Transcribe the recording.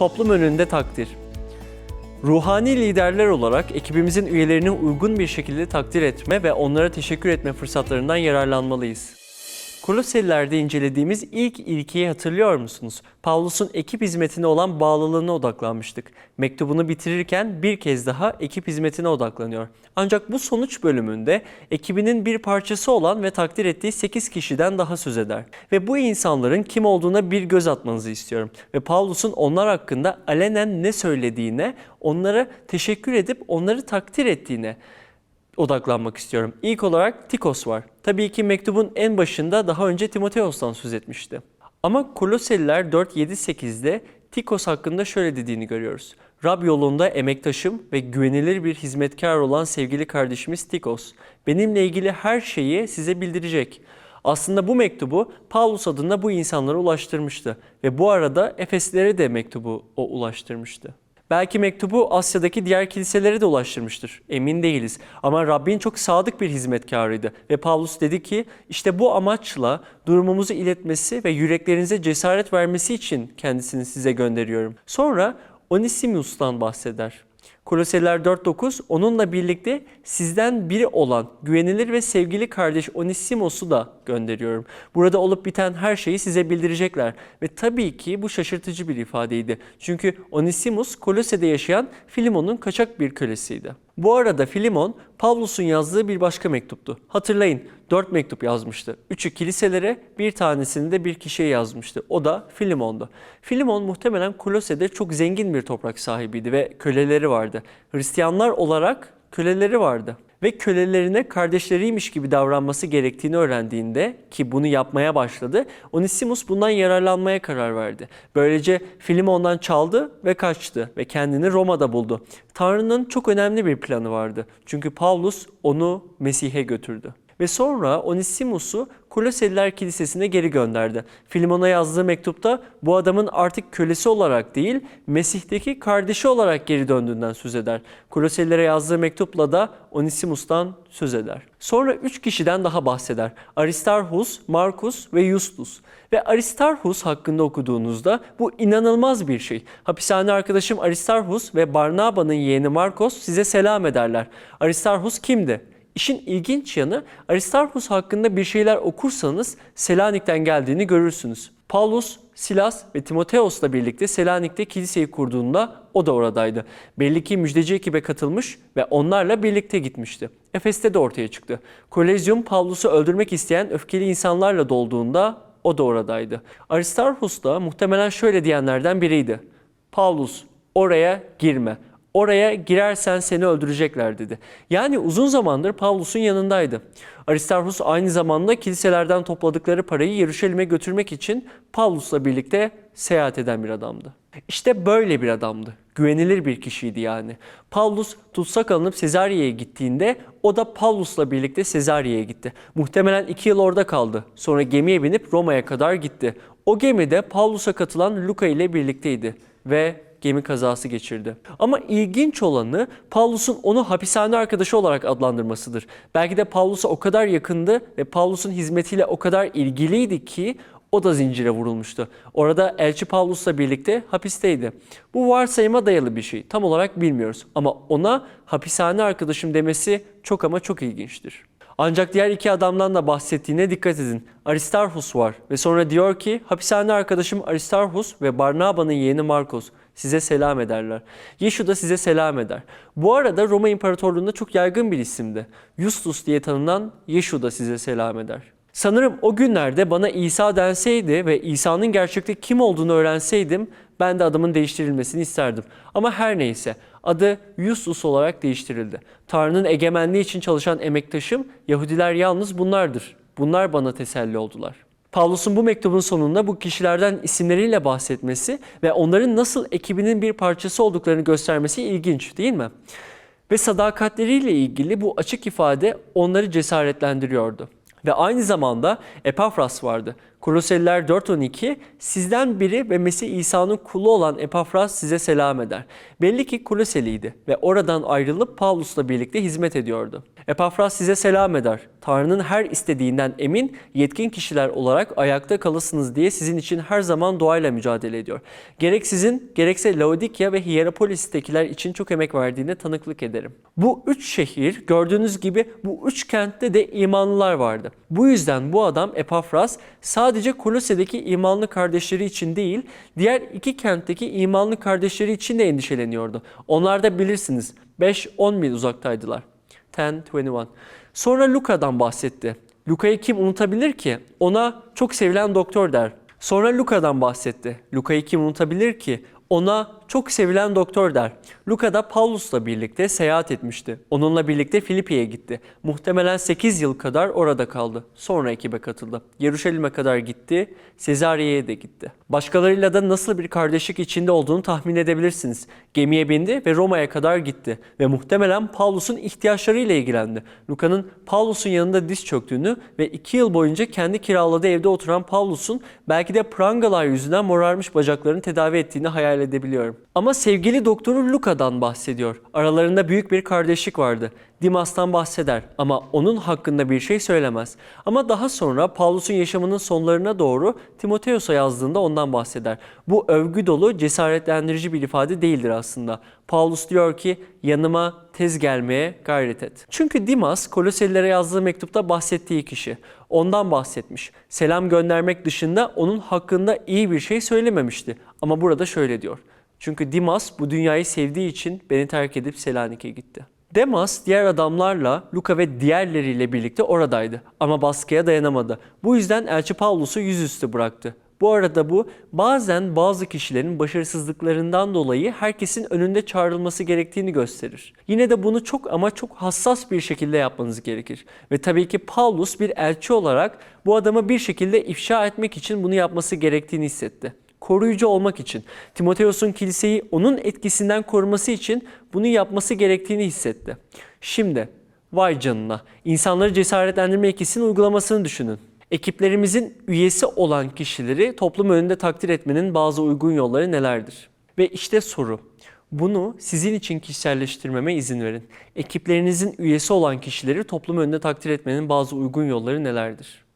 Toplum önünde takdir. Ruhani liderler olarak ekibimizin üyelerini uygun bir şekilde takdir etme ve onlara teşekkür etme fırsatlarından yararlanmalıyız. Koloseliler'de incelediğimiz ilk ilkeyi hatırlıyor musunuz? Pavlus'un ekip hizmetine olan bağlılığına odaklanmıştık. Mektubunu bitirirken bir kez daha ekip hizmetine odaklanıyor. Ancak bu sonuç bölümünde ekibinin bir parçası olan ve takdir ettiği 8 kişiden daha söz eder. Ve bu insanların kim olduğuna bir göz atmanızı istiyorum. Ve Pavlus'un onlar hakkında alenen ne söylediğine, onlara teşekkür edip onları takdir ettiğine odaklanmak istiyorum. İlk olarak Tikos var. Tabii ki mektubun en başında daha önce Timoteos'tan söz etmişti. Ama Koloseliler 4-7-8'de Tikos hakkında şöyle dediğini görüyoruz. Rab yolunda emektaşım ve güvenilir bir hizmetkar olan sevgili kardeşimiz Tikos, benimle ilgili her şeyi size bildirecek. Aslında bu mektubu Paulus adına bu insanlara ulaştırmıştı ve bu arada Efeslilere de mektubu o ulaştırmıştı. Belki mektubu Asya'daki diğer kiliselere de ulaştırmıştır. Emin değiliz. Ama Rabbin çok sadık bir hizmetkarıydı. Ve Pavlus dedi ki işte bu amaçla durumumuzu iletmesi ve yüreklerinize cesaret vermesi için kendisini size gönderiyorum. Sonra Onesimus'tan bahseder. Koloseliler 4.9 onunla birlikte sizden biri olan güvenilir ve sevgili kardeş Onisimos'u da gönderiyorum. Burada olup biten her şeyi size bildirecekler. Ve tabii ki bu şaşırtıcı bir ifadeydi. Çünkü Onisimus Kolose'de yaşayan Filemon'un kaçak bir kölesiydi. Bu arada Filimon, Pavlus'un yazdığı bir başka mektuptu. Hatırlayın, dört mektup yazmıştı. Üçü kiliselere, bir tanesini de bir kişiye yazmıştı. O da Filimon'du. Filimon muhtemelen Kolose'de çok zengin bir toprak sahibiydi ve köleleri vardı. Hristiyanlar olarak köleleri vardı ve kölelerine kardeşleriymiş gibi davranması gerektiğini öğrendiğinde ki bunu yapmaya başladı, Onesimus bundan yararlanmaya karar verdi. Böylece Filimon'dan çaldı ve kaçtı ve kendini Roma'da buldu. Tanrı'nın çok önemli bir planı vardı. Çünkü Paulus onu Mesih'e götürdü. Ve sonra Onesimus'u Koloseliler Kilisesi'ne geri gönderdi. Filemon'a yazdığı mektupta bu adamın artık kölesi olarak değil, Mesih'teki kardeşi olarak geri döndüğünden söz eder. Koloselilere yazdığı mektupla da Onesimus'tan söz eder. Sonra üç kişiden daha bahseder. Aristarhus, Markus ve Justus. Ve Aristarhus hakkında okuduğunuzda bu inanılmaz bir şey. Hapishane arkadaşım Aristarhus ve Barnaba'nın yeğeni Markos size selam ederler. Aristarhus kimdi? İşin ilginç yanı Aristarhus hakkında bir şeyler okursanız Selanik'ten geldiğini görürsünüz. Paulus, Silas ve Timoteos'la birlikte Selanik'te kiliseyi kurduğunda o da oradaydı. Belli ki müjdeci ekibe katılmış ve onlarla birlikte gitmişti. Efes'te de ortaya çıktı. Kolezyum Paulus'u öldürmek isteyen öfkeli insanlarla dolduğunda o da oradaydı. Aristarhus da muhtemelen şöyle diyenlerden biriydi. Paulus oraya girme. Oraya girersen seni öldürecekler dedi. Yani uzun zamandır Pavlus'un yanındaydı. Aristarhus aynı zamanda kiliselerden topladıkları parayı Yeruşalim'e götürmek için Pavlus'la birlikte seyahat eden bir adamdı. İşte böyle bir adamdı. Güvenilir bir kişiydi yani. Pavlus tutsak alınıp Sezarya'ya gittiğinde o da Pavlus'la birlikte Sezarya'ya gitti. Muhtemelen iki yıl orada kaldı. Sonra gemiye binip Roma'ya kadar gitti. O gemide Pavlus'a katılan Luka ile birlikteydi ve gemi kazası geçirdi. Ama ilginç olanı Paulus'un onu hapishane arkadaşı olarak adlandırmasıdır. Belki de Paulus'a o kadar yakındı ve Paulus'un hizmetiyle o kadar ilgiliydi ki o da zincire vurulmuştu. Orada elçi Paulus'la birlikte hapisteydi. Bu varsayıma dayalı bir şey. Tam olarak bilmiyoruz. Ama ona hapishane arkadaşım demesi çok ama çok ilginçtir. Ancak diğer iki adamdan da bahsettiğine dikkat edin. Aristarhus var ve sonra diyor ki hapishane arkadaşım Aristarhus ve Barnaba'nın yeğeni Markos size selam ederler. Yeşu da size selam eder. Bu arada Roma İmparatorluğu'nda çok yaygın bir isimdi. Justus diye tanınan Yeşu da size selam eder. Sanırım o günlerde bana İsa denseydi ve İsa'nın gerçekte kim olduğunu öğrenseydim ben de adımın değiştirilmesini isterdim. Ama her neyse adı Justus olarak değiştirildi. Tanrı'nın egemenliği için çalışan emektaşım Yahudiler yalnız bunlardır. Bunlar bana teselli oldular. Pavlus'un bu mektubun sonunda bu kişilerden isimleriyle bahsetmesi ve onların nasıl ekibinin bir parçası olduklarını göstermesi ilginç değil mi? Ve sadakatleriyle ilgili bu açık ifade onları cesaretlendiriyordu. Ve aynı zamanda Epafras vardı. Koloseliler 4.12 sizden biri ve Mesih İsa'nın kulu olan Epafras size selam eder. Belli ki Koloseliydi ve oradan ayrılıp Pavlus'la birlikte hizmet ediyordu. Epafras size selam eder. Tanrı'nın her istediğinden emin, yetkin kişiler olarak ayakta kalasınız diye sizin için her zaman duayla mücadele ediyor. Gerek sizin, gerekse Laodikya ve Hierapolis'tekiler için çok emek verdiğine tanıklık ederim. Bu üç şehir, gördüğünüz gibi bu üç kentte de imanlılar vardı. Bu yüzden bu adam Epafras sadece Kolose'deki imanlı kardeşleri için değil, diğer iki kentteki imanlı kardeşleri için de endişeleniyordu. Onlar da bilirsiniz 5-10 mil uzaktaydılar. 10-21. Sonra Luka'dan bahsetti. Luka'yı kim unutabilir ki? Ona çok sevilen doktor der. Sonra Luka'dan bahsetti. Luka'yı kim unutabilir ki? Ona çok sevilen doktor der. Luka da Paulus'la birlikte seyahat etmişti. Onunla birlikte Filipi'ye gitti. Muhtemelen 8 yıl kadar orada kaldı. Sonra ekibe katıldı. Yeruşalim'e kadar gitti. Sezariye'ye de gitti. Başkalarıyla da nasıl bir kardeşlik içinde olduğunu tahmin edebilirsiniz. Gemiye bindi ve Roma'ya kadar gitti. Ve muhtemelen Paulus'un ihtiyaçlarıyla ilgilendi. Luka'nın Paulus'un yanında diz çöktüğünü ve 2 yıl boyunca kendi kiraladığı evde oturan Paulus'un belki de prangalar yüzünden morarmış bacaklarını tedavi ettiğini hayal edebiliyorum. Ama sevgili doktoru Luka'dan bahsediyor. Aralarında büyük bir kardeşlik vardı. Dimas'tan bahseder ama onun hakkında bir şey söylemez. Ama daha sonra Paulus'un yaşamının sonlarına doğru Timoteos'a yazdığında ondan bahseder. Bu övgü dolu, cesaretlendirici bir ifade değildir aslında. Paulus diyor ki yanıma tez gelmeye gayret et. Çünkü Dimas Koloselilere yazdığı mektupta bahsettiği kişi. Ondan bahsetmiş. Selam göndermek dışında onun hakkında iyi bir şey söylememişti. Ama burada şöyle diyor. Çünkü Dimas bu dünyayı sevdiği için beni terk edip Selanik'e gitti. Demas diğer adamlarla Luka ve diğerleriyle birlikte oradaydı ama baskıya dayanamadı. Bu yüzden Elçi Pavlus'u yüzüstü bıraktı. Bu arada bu bazen bazı kişilerin başarısızlıklarından dolayı herkesin önünde çağrılması gerektiğini gösterir. Yine de bunu çok ama çok hassas bir şekilde yapmanız gerekir. Ve tabii ki Paulus bir elçi olarak bu adamı bir şekilde ifşa etmek için bunu yapması gerektiğini hissetti koruyucu olmak için, Timoteos'un kiliseyi onun etkisinden koruması için bunu yapması gerektiğini hissetti. Şimdi vay canına insanları cesaretlendirme ikisinin uygulamasını düşünün. Ekiplerimizin üyesi olan kişileri toplum önünde takdir etmenin bazı uygun yolları nelerdir? Ve işte soru. Bunu sizin için kişiselleştirmeme izin verin. Ekiplerinizin üyesi olan kişileri toplum önünde takdir etmenin bazı uygun yolları nelerdir?